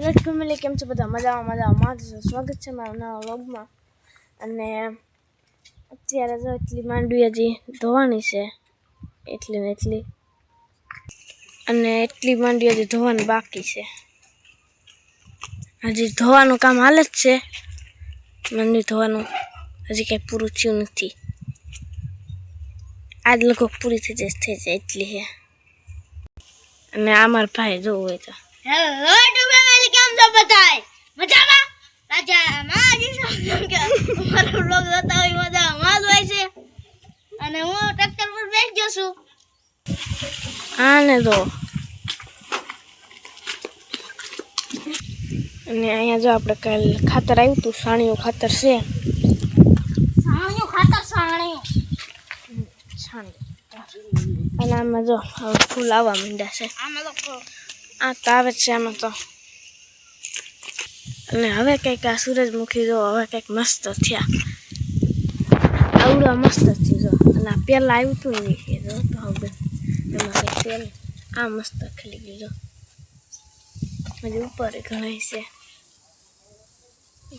Hello family કેમ છો બધા મજામાં મજામાં છો. સ્વાગત છે મારા નવા વ્લોગમાં અને અત્યારે જો એટલી માંડવી હજી ધોવાની છે. એટલી ને એટલી. અને એટલી માંડવી હજી ધોવાની બાકી છે. હજી ધોવાનું કામ હાલે જ છે. માંડવી ધોવાનું હજી કંઈ પૂરું થયું નથી. આજ લોકો પૂરી થઈ જશે થઈ જાય એટલી છે. અને આ મારા ભાઈ જોવું હોય તો. હેલો ટુ ફેમિલી કેમ છો બધાય મજામાં મજામાં આજે સમજો કે અમારો બ્લોગ જોતા હોય મજામાં જ હોય છે અને હું ટ્રેક્ટર પર બેસી ગયો છું આને તો અને અહીંયા જો આપણે કાલ ખાતર આવ્યું હતું સાણિયું ખાતર છે. સાણિયું ખાતર સાણિયું. છાણિયું અને આમાં જો હવે ફૂલ આવવા માંડ્યા છે. આ તો આવે છે આમાં તો. અને હવે કંઈક આ સૂરજમુખી જો હવે કંઈક મસ્ત થયા. આવડવા મસ્ત થયું જો. અને આ પહેલાં આવ્યું હતું ને જો તો હવે. તેલ આ મસ્ત ખીલી ગયું હજી ઉપર ઘણા છે.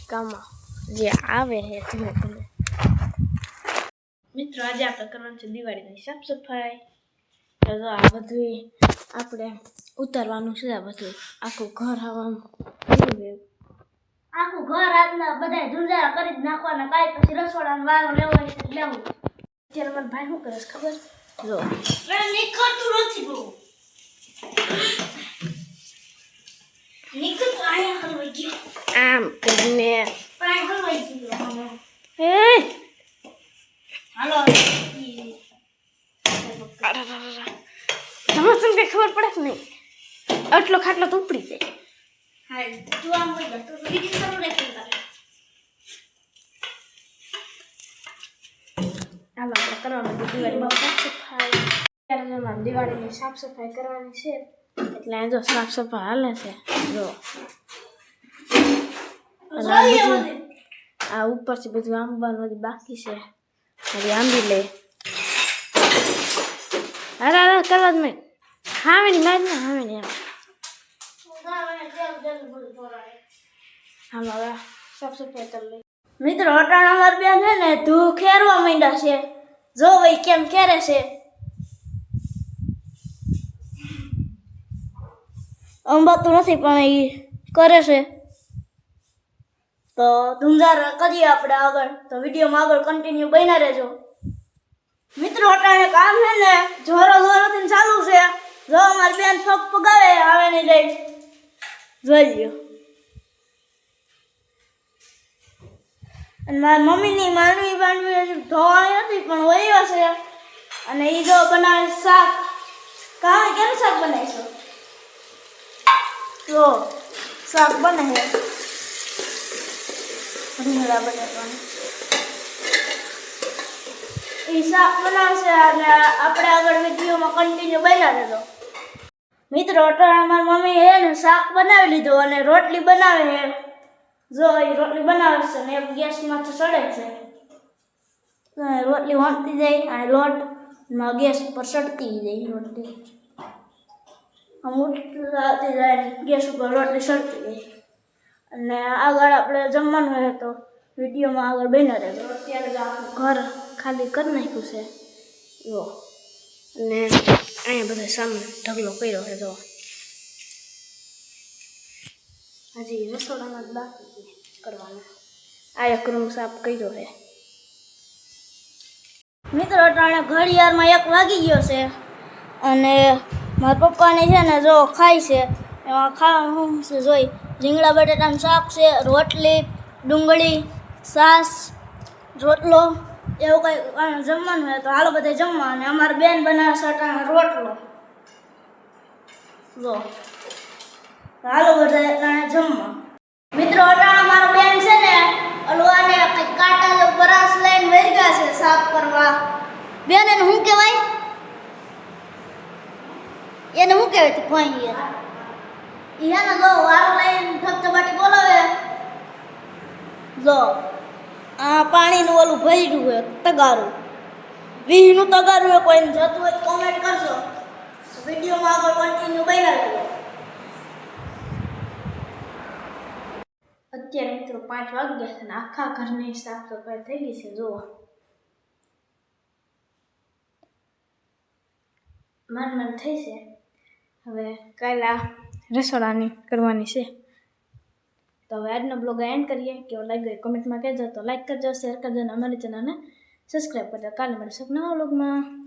કામાં જે આવે છે ધીમે ધીમે મિત્રો આજે આપણે કરવાનું છે દિવાળીની સાફ સફાઈ તો આ બધું આપણે ઉતારવાનું છે આ બધું આખું ઘર આવવાનું આખું ઘર આજના બધા ધુંજારા કરી જ નાખવાના કાંઈ પછી રસોડાનું વારો લેવો લેવું. અત્યારે મારા ભાઈ શું કરે છે ખબર? જો. નીકળતું નથી બહુ. આમ કરીને. તમે તમને કઈ ખબર પડે કે નહીં? આટલો ખાટલો તો ઉપડી જાય હાલ તું આમ બોલ તું વિડિયો ચાલુ રાખી તારે હાલો આપણે કરવાનું દિવાળીમાં સાફ સફાઈ મારે દિવાળીની સાફ સફાઈ કરવાની છે. એટલે જો સાફ સફાઈ હાલે છે જો. આ ઉપરથી બધું આંબવાનું હજી બાકી છે. હજી આંબી લે. અરે અરે કરવા જ નહીં. હા મેની માર ને હા મેની એમ. હાલો હવે સાફ સફાઈ કરી લઈ મિત્રો અટાણ અમાર બેન છે ને ધૂ ખેરવા માંડ્યા છે. જો ભાઈ, કેમ કરે છે? અંબાતું નથી, પણ એ કરે છે. તો ધુંજાર કરીએ આપણે આગળ. તો વિડીયોમાં આગળ કન્ટિન્યુ બન્યા રહેજો. મિત્રો, અટાણે કામ છે ને, જોરો જોરોથી ચાલુ છે. જો અમારી બેન પગ પગાવે, આવે નહીં લઈ. જોઈ લ્યો. અને મારા મમ્મીની માંડવી હજી ધોવાની નથી, પણ વયો છે. અને એ જો બનાવે શાક. કાં કેમ શાક બનાવીશું? જો, શાક બને છે રીંગણા બટાકાનું એ શાક બનાવશે અને આપણે આગળ વિડીયોમાં કન્ટિન્યુ બન્યા રહેજો. મિત્રો અટાણા મારી મમ્મી હે ને શાક બનાવી લીધું અને રોટલી બનાવે છે. જો એ રોટલી બનાવે છે ને ગેસમાં ગેસમાંથી સડે છે રોટલી વણતી જાય અને લોટમાં ગેસ ઉપર સડતી જાય રોટલી. ઉઠતી જાય ગેસ ઉપર રોટલી સડતી જાય. અને આગળ આપણે જમવાનું હોય તો વિડીયોમાં આગળ બન્યા રહેજો. અત્યારે તો ઘર ખાલી કરી નાખ્યું છે. જો. અને અહીંયા બધા સામે ઢગલો કર્યો છે, જો. હજી રસોડામાં જ બાકી છે કરવાના. આ એક રૂમ સાફ કર્યો છે. મિત્રો, અટાણે ઘડિયાળમાં એક વાગી ગયો છે અને મારા પપ્પાને છે ને જો ખાય છે, એમાં ખાવાનું શું છે જોઈ? રીંગણા, બટેટાનું શાક છે, રોટલી, ડુંગળી સાસ રોટલો, એવું કંઈ જમવાનું હોય તો હાલો બધા જમવા અને અમારી બેન બનાવે છે રોટલો. જો. હાલો બધા જમવા. મિત્રો અટાણા મારો બેન છે ને, અલવાને કંઈક કાંટા જેવો બરાસ લઈને વેરગા છે સાફ કરવા. બેન, એને શું કહેવાય? એને શું કહેવાય તું ભાઈ યાર? એને જો, વારો લઈને ધબધબાટી બોલાવે. જો, આ પાણીનું ઓલું ભર્યું હોય, તગારું. વીહનું તગારું હોય, કોઈને જતું હોય કોમેન્ટ કરજો. વિડીયોમાં આગળ કન્ટિન્યુ બન્યા અત્યારે મિત્રો પાંચ વાગ્યા છે અને આખા ઘરની સાફ સફાઈ થઈ ગઈ છે, જુઓ. મન માન થઈ છે. હવે આ રસોડાની કરવાની છે. તો હવે આજનો બ્લોગ એન્ડ કરીએ. કેવો લાગ્યો કોમેન્ટમાં કહેજો. તો લાઈક કરજો શેર કરજો અને અમારી ચેનલને સબસ્ક્રાઈબ કરજો. કાલે મળીશું નવા બ્લોગમાં